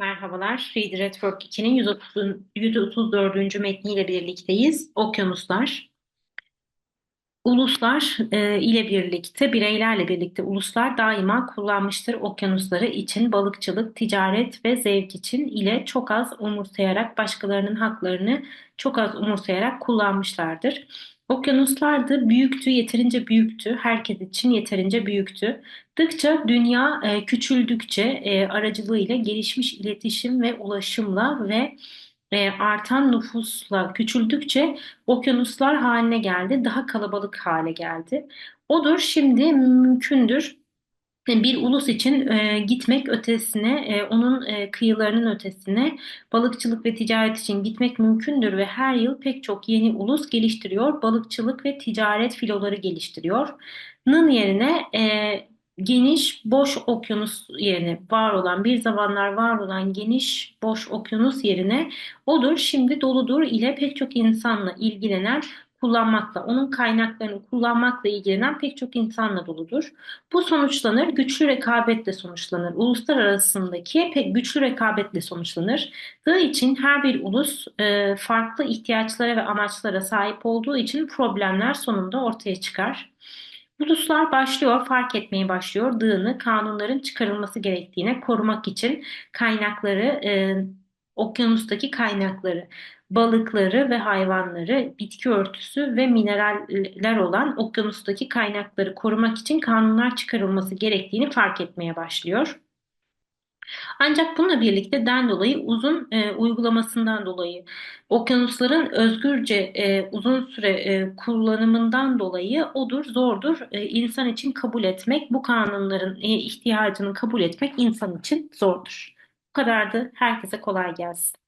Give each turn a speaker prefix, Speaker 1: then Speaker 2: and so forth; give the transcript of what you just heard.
Speaker 1: Merhabalar, Read Network 2'nin 130, 134. metniyle birlikteyiz. Okyanuslar. Uluslar e, ile birlikte, bireylerle birlikte uluslar daima kullanmıştır okyanusları için balıkçılık, ticaret ve zevk için ile çok az umursayarak başkalarının haklarını çok az umursayarak kullanmışlardır. Okyanuslar da büyüktü, yeterince büyüktü, herkes için yeterince büyüktü. Dıkça dünya e, küçüldükçe e, aracılığıyla gelişmiş iletişim ve ulaşımla ve e, artan nüfusla küçüldükçe okyanuslar haline geldi, daha kalabalık hale geldi. Odur şimdi mümkündür bir ulus için e, gitmek ötesine, e, onun e, kıyılarının ötesine balıkçılık ve ticaret için gitmek mümkündür ve her yıl pek çok yeni ulus geliştiriyor, balıkçılık ve ticaret filoları geliştiriyor. Nın yerine e, geniş boş okyanus yerine var olan bir zamanlar var olan geniş boş okyanus yerine odur şimdi doludur ile pek çok insanla ilgilenen kullanmakla, onun kaynaklarını kullanmakla ilgilenen pek çok insanla doludur. Bu sonuçlanır, güçlü rekabetle sonuçlanır. Uluslar arasındaki pek güçlü rekabetle sonuçlanır. Dığı için her bir ulus e, farklı ihtiyaçlara ve amaçlara sahip olduğu için problemler sonunda ortaya çıkar. Uluslar başlıyor, fark etmeye başlıyor. Dığını kanunların çıkarılması gerektiğine korumak için kaynakları, e, okyanustaki kaynakları, balıkları ve hayvanları, bitki örtüsü ve mineraller olan okyanustaki kaynakları korumak için kanunlar çıkarılması gerektiğini fark etmeye başlıyor. Ancak bununla birlikte den dolayı uzun e, uygulamasından dolayı okyanusların özgürce e, uzun süre e, kullanımından dolayı odur zordur e, insan için kabul etmek bu kanunların e, ihtiyacını kabul etmek insan için zordur. Bu kadardı. Herkese kolay gelsin.